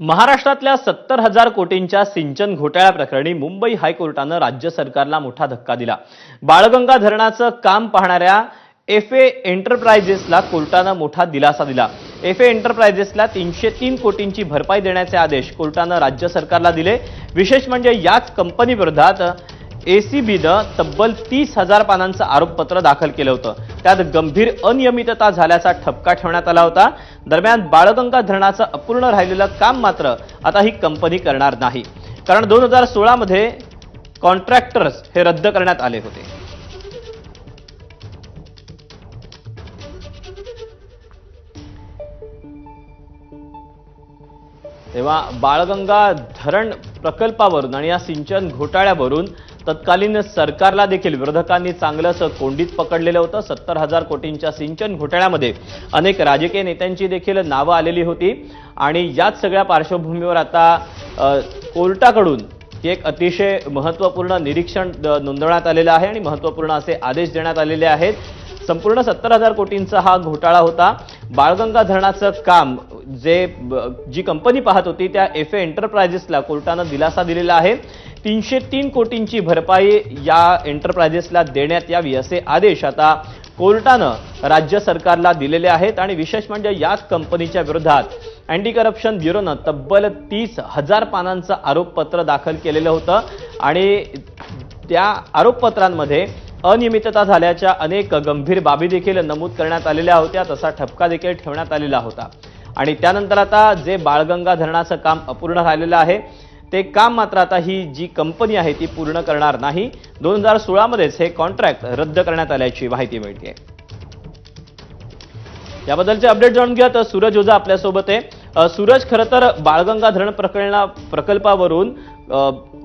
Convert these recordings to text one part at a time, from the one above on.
महाराष्ट्रातल्या सत्तर हजार कोटींच्या सिंचन घोटाळ्या प्रकरणी मुंबई हायकोर्टानं राज्य सरकारला मोठा धक्का दिला. बाळगंगा धरणाचं काम पाहणाऱ्या एफ ए एंटरप्रायजेसला कोर्टानं मोठा दिलासा दिला. एफ ए एंटरप्राइजेसला तीनशे तीन कोटींची भरपाई देण्याचे आदेश कोर्टानं राज्य सरकारला दिले. विशेष म्हणजे याच कंपनीविरोधात एसीबीनं तब्बल तीस हजार पानांचं आरोपपत्र दाखल केलं होतं. त्यात गंभीर अनियमितता झाल्याचा ठपका ठेवण्यात आला होता. दरम्यान बाळगंगा धरणाचं अपूर्ण राहिलेलं काम मात्र आता ही कंपनी करणार नाही. कारण दोन हजार सोळामध्ये कॉन्ट्रॅक्टर्स हे रद्द करण्यात आले होते. तेव्हा बाळगंगा धरण प्रकल्पावरून आणि या सिंचन घोटाळ्यावरून तत्कालीन सरकारला देखील विरोधकांनी चांगलंच कोंडीत पकडलेलं होतं. सत्तर हजार कोटींच्या सिंचन घोटाळ्यामध्ये अनेक राजकीय नेत्यांची देखील नावं आलेली होती. आणि याच सगळ्या पार्श्वभूमीवर आता कोर्टाकडून एक अतिशय महत्त्वपूर्ण निरीक्षण द- नोंदवण्यात आलेलं आहे आणि महत्त्वपूर्ण असे आदेश देण्यात आलेले आहेत. संपूर्ण सत्तर हजार कोटींचा हा घोटाळा होता. बाळगंगा धरणाचं काम जे ब- जी कंपनी पाहत होती त्या एफ ए एंटरप्राइजेसला कोर्टानं दिलासा दिलेला आहे. तीनशे तीन कोटींची भरपाई या एंटरप्राइजेसला देण्यात यावी असे आदेश आता कोर्टानं राज्य सरकारला दिलेले आहेत. आणि विशेष म्हणजे याच कंपनीच्या विरोधात अँटी करप्शन ब्युरोनं तब्बल तीस हजार पानांचं आरोपपत्र दाखल केलेलं होतं. आणि त्या आरोपपत्रांमध्ये अनियमितता झाल्याच्या अनेक गंभीर बाबी देखील नमूद करण्यात आलेल्या होत्या. तसा ठपका देखील ठेवण्यात आलेला होता. आणि त्यानंतर आता जे बाळगंगा धरणाचं काम अपूर्ण राहिलेलं आहे ते काम मात्र आता ही जी कंपनी आहे ती पूर्ण करणार नाही. दोन हजार सोळामध्येच हे कॉन्ट्रॅक्ट रद्द करण्यात आल्याची माहिती मिळते याबद्दलचे अपडेट जाणून घ्या तर सूरज ओझा आपल्यासोबत आहे. सूरज खरं तर बाळगंगा धरण प्रकरणा प्रकल्पावरून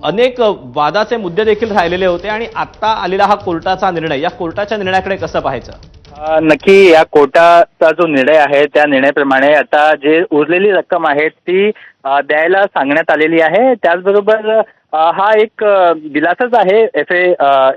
अनेक वादाचे मुद्दे देखील राहिलेले होते आणि आत्ता आलेला हा कोर्टाचा निर्णय या कोर्टाच्या निर्णयाकडे कसं पाहायचं? नक्की या कोटाचा जो निर्णय आहे त्या निर्णयाप्रमाणे आता जे उरलेली रक्कम आहे ती द्यायला सांगण्यात आलेली आहे. त्याचबरोबर हा एक दिलासाच आहे एफ ए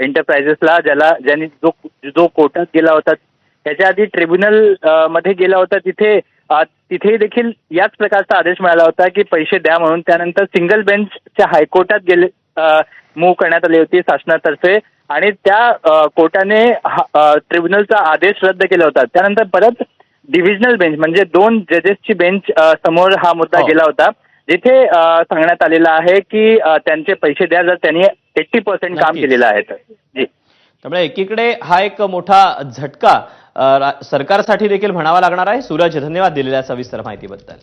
एंटरप्राइजेसला ज्याला ज्यांनी जो जो कोर्टात गेला होता त्याच्या आधी ट्रिब्युनलमध्ये गेला होता तिथे तिथेही तिथे देखील याच प्रकारचा आदेश मिळाला होता की पैसे द्या म्हणून. त्यानंतर सिंगल बेंचच्या हायकोर्टात गेले मूव्ह करण्यात आली होती शासनातर्फे. आणि त्या कोर्टाने ट्रिब्युनलचा आदेश रद्द केला होता. त्यानंतर परत डिव्हिजनल बेंच म्हणजे दोन जजेसची बेंच समोर हा मुद्दा हो. गेला होता. जिथे सांगण्यात आलेलं आहे की त्यांचे पैसे द्या जर त्यांनी एट्टी पर्सेंट काम. केलेलं आहे तर. जी. त्यामुळे एकीकडे हा एक मोठा झटका सरकारसाठी देखील म्हणावा लागणार आहे. सूरज धन्यवाद दिलेल्या सविस्तर माहितीबद्दल.